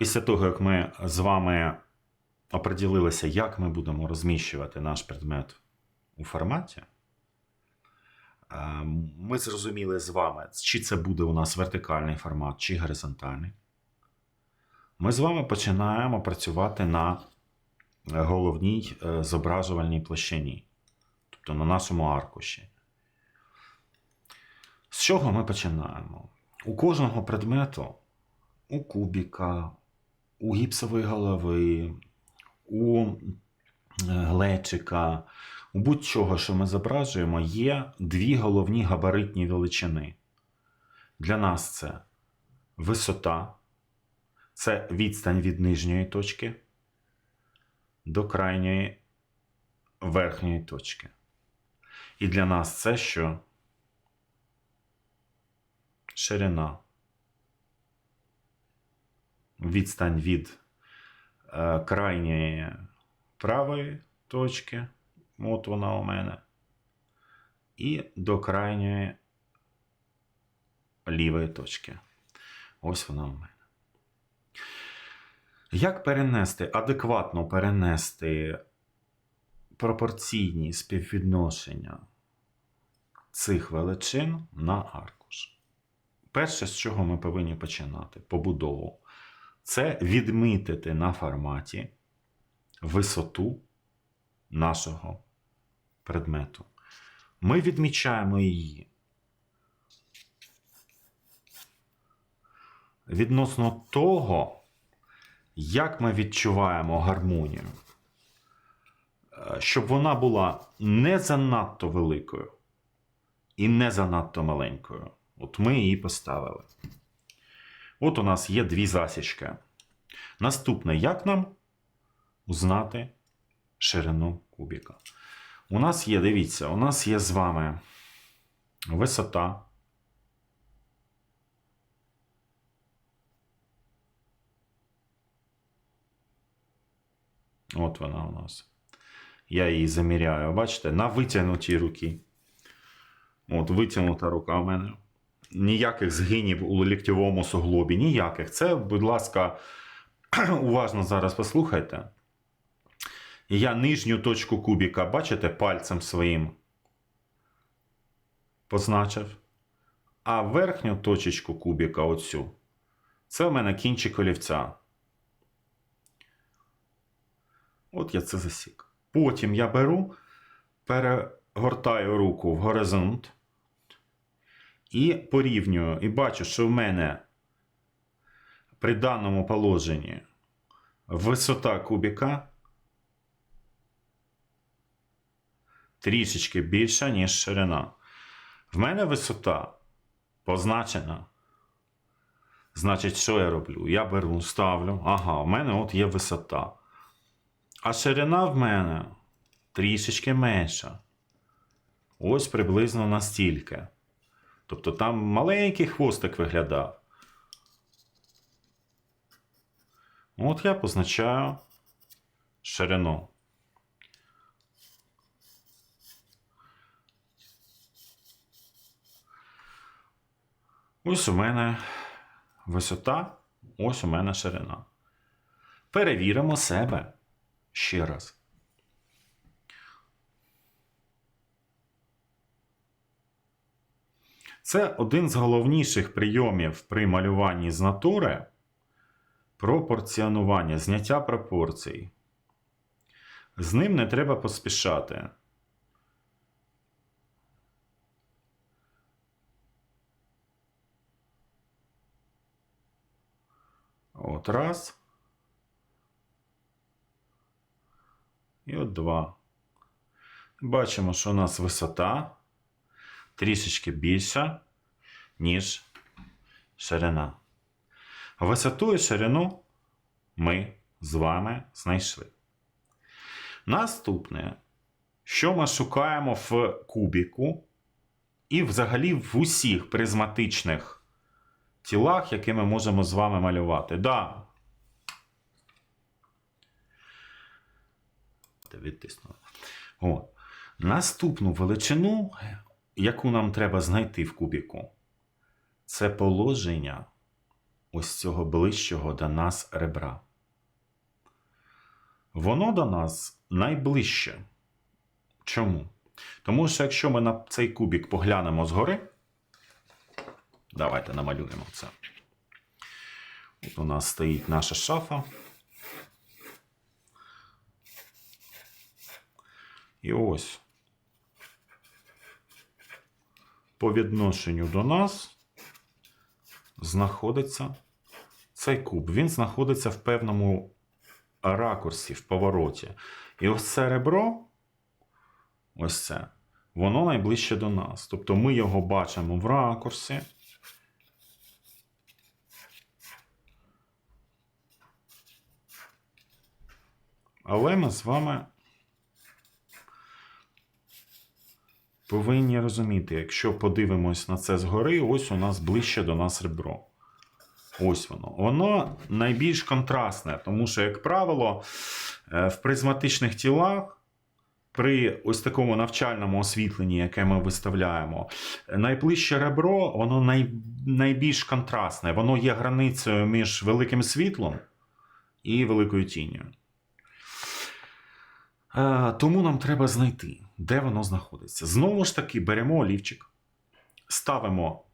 Після того, як ми з вами оприділилися, як ми будемо розміщувати наш предмет у форматі, е, ми зрозуміли з вами, чи це буде у нас вертикальний формат, чи горизонтальний. Ми з вами починаємо працювати на головній е, зображувальній площині, тобто на нашому аркуші. З чого ми починаємо? У кожного предмету, у кубіка, у гіпсової голови, у е, глечика, у будь-чого, що ми зображуємо, є дві головні габаритні величини. Для нас це висота, це відстань від нижньої точки до крайньої верхньої точки. І для нас це що? Ширина. Відстань від е, крайньої правої точки, от вона у мене, і до крайньої лівої точки. Ось вона у мене. Як перенести, адекватно перенести пропорційні співвідношення цих величин на аркуш? Перше, з чого ми повинні починати побудову, це відмітити на форматі висоту нашого предмету. Ми відмічаємо її відносно того, як ми відчуваємо гармонію, Е, щоб вона була не занадто великою і не занадто маленькою. От ми її поставили. От у нас є дві засічки. Наступне, як нам узнати ширину кубіка? У нас є, дивіться, у нас є з вами висота. От вона у нас. Я її заміряю. Бачите, на витягнутій руці. От, витягнута рука у мене. Ніяких згинів у ліктьовому суглобі, ніяких. Це, будь ласка, уважно зараз послухайте. Я нижню точку кубіка, бачите, пальцем своїм позначив. А верхню точечку кубіка, оцю, це в мене кінчик олівця. От я це засік. Потім я беру, перегортаю руку в горизонт і порівнюю. І бачу, що в мене при даному положенні висота кубіка трішечки більша, ніж ширина. В мене висота позначена. Значить, що я роблю? Я беру, ставлю. Ага, в мене от є висота. А ширина в мене трішечки менша. Ось приблизно настільки. Тобто там маленький хвостик виглядав. От я позначаю ширину. Ось у мене висота, ось у мене ширина. Перевіримо себе ще раз. Це один з головніших прийомів при малюванні з натури пропорціонування, зняття пропорцій. З ним не треба поспішати. От раз. І от два. Бачимо, що у нас висота трішечки більша, ніж ширина. Висоту і ширину ми з вами знайшли. Наступне, що ми шукаємо в кубіку і взагалі в усіх призматичних тілах, які ми можемо з вами малювати. Да. Відтиснули. О. Наступну величину, яку нам треба знайти в кубіку, це положення ось цього ближчого до нас ребра. Воно до нас найближче. Чому? Тому що якщо ми на цей кубік поглянемо згори, давайте намалюємо це. От у нас стоїть наша шафа. І ось по відношенню до нас знаходиться цей куб. Він знаходиться в певному ракурсі, в повороті. І ось це ребро, ось це, воно найближче до нас. Тобто ми його бачимо в ракурсі. Але ми з вами повинні розуміти, якщо подивимось на це згори, ось у нас ближче до нас ребро. Ось воно. Воно найбільш контрастне, тому що, як правило, е, в призматичних тілах. При ось такому навчальному освітленні, яке ми виставляємо, найближче ребро, воно най, найбільш контрастне. Воно є границею між великим світлом і великою тінню. Е, тому нам треба знайти, де воно знаходиться. Знову ж таки, беремо олівчик, ставимо.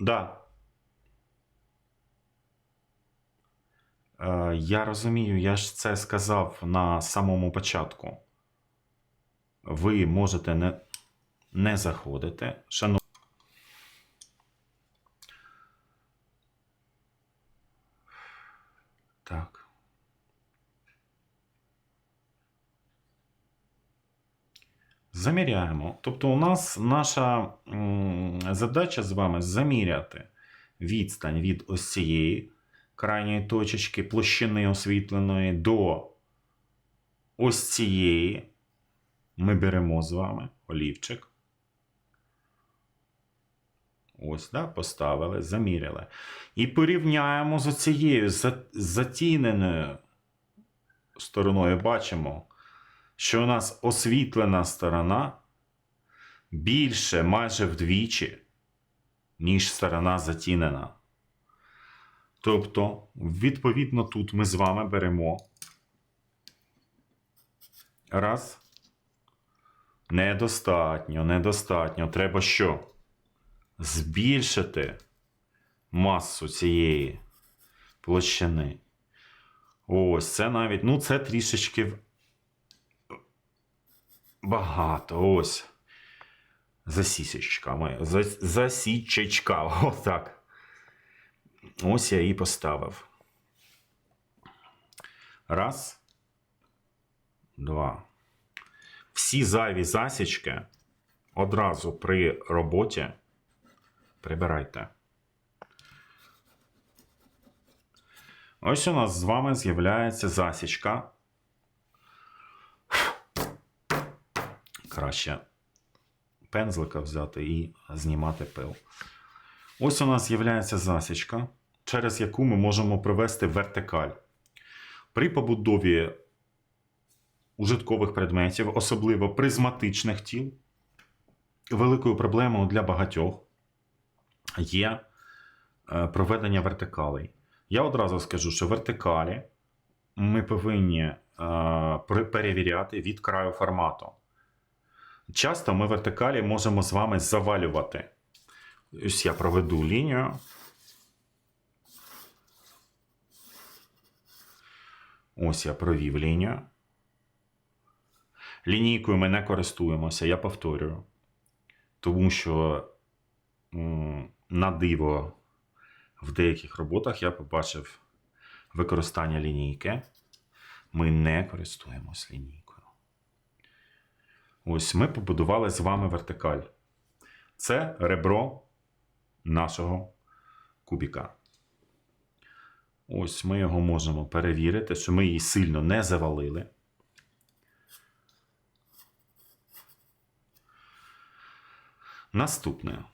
Да. Е, я розумію, я ж це сказав на самому початку. Ви можете не, не заходити. Шановні. Так. Заміряємо. Тобто, у нас наша задача з вами заміряти відстань від ось цієї крайньої точечки площини освітленої до ось цієї. Ми беремо з вами олівчик. Ось, да, поставили, заміряли. І порівняємо з цією затіненою стороною. Бачимо, що у нас освітлена сторона більше майже вдвічі, ніж сторона затінена. Тобто, відповідно, тут ми з вами беремо. Раз. Недостатньо, недостатньо. Треба що? Збільшити масу цієї площини. Ось це навіть, ну, це трішечки багато. Ось. Засісечками. Зас- Засічечка. Отак. Ось я її поставив. Раз. Два. Всі зайві засічки одразу при роботі прибирайте. Ось у нас з вами з'являється засічка. Краще пензлика взяти і знімати пил. Ось у нас з'являється засічка, через яку ми можемо провести вертикаль. При побудові ужиткових предметів, особливо призматичних тіл, великою проблемою для багатьох є е, проведення вертикалей. Я одразу скажу, що вертикалі ми повинні е, перевіряти від краю формату. Часто ми вертикалі можемо з вами завалювати. Ось я проведу лінію. Ось я провів лінію. Лінійкою ми не користуємося, я повторюю. Тому що на диво в деяких роботах я побачив використання лінійки. Ми не користуємось лінійкою. Ось ми побудували з вами вертикаль. Це ребро нашого кубіка. Ось ми його можемо перевірити, що ми її сильно не завалили. Наступне.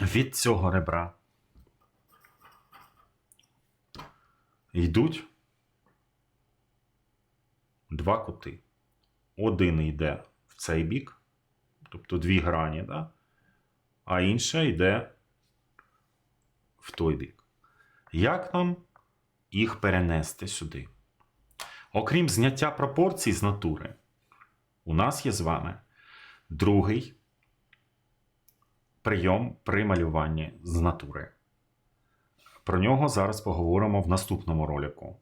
Від цього ребра йдуть два кути. Один йде в цей бік, тобто дві грані, да? а інша йде в той бік. Як нам їх перенести сюди? Окрім зняття пропорцій з натури, у нас є з вами другий прийом при малюванні з натури. Про нього зараз поговоримо в наступному ролику.